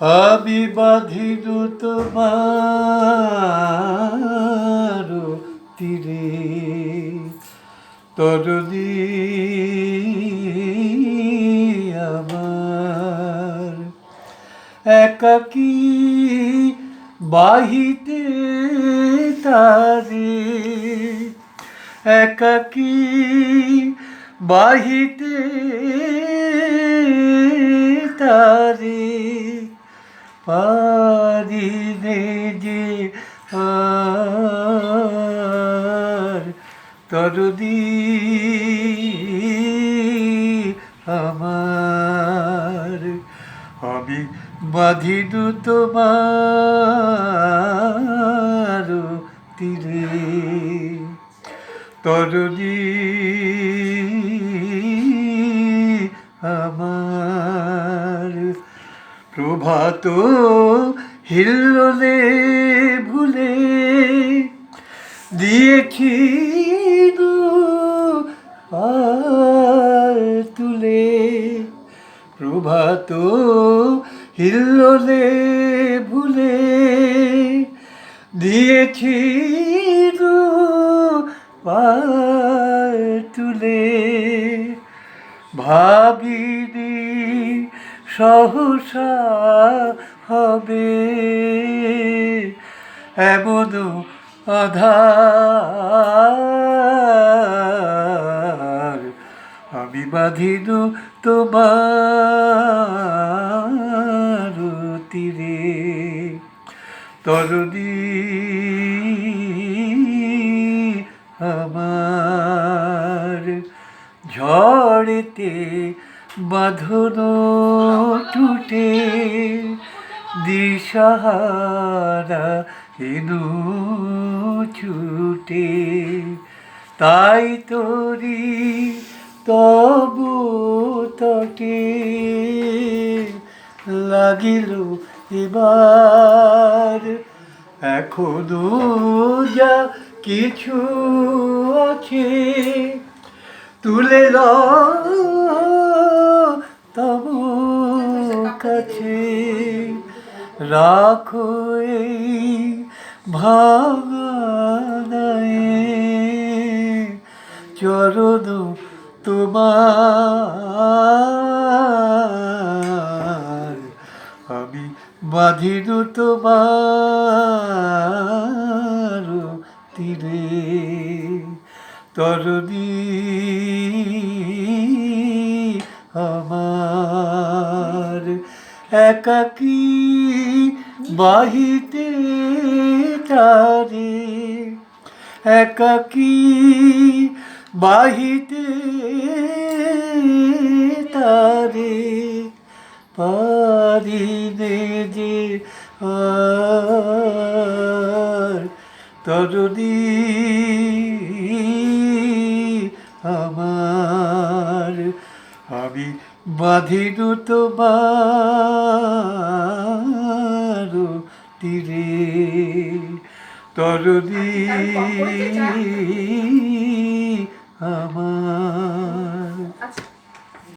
আমি বাঁধিল তোমার তীরে। তরুণী আমার একাকি বাহিতে তারে। একাকি বাহিতে তারে। পারি নে যে আর তরুদি আমার। আমি বাঁধিনু তোমার তীরে। তরুণী প্রভাত হিল্লোলে ভুলে দিয়েছি তুলে। প্রভাত হিল্লোলে ভুলে দিয়েছি পার তুলে। ভাবিনি সহসা হবে। এমন আধার আমি বাঁধিন তোমার তীরে। তরুণী আমার ঝড়েতে বাঁধন টুটে দিশাহারা এনু ছুটে। তাই তোরি তবু তটে। লাগিল এবার এখনও যা কিছু আছে। তুলে তব কাছে রাখো এই চরণ তোমার আমি বাঁধিন তোমার তীরে। তরুণী আমার একাকি বাহিতে তারে। একাকি বাহিতে তারে পারিনে যে তরুণী আমি বাঁধিল তোমার তীরে। তরুণী আমার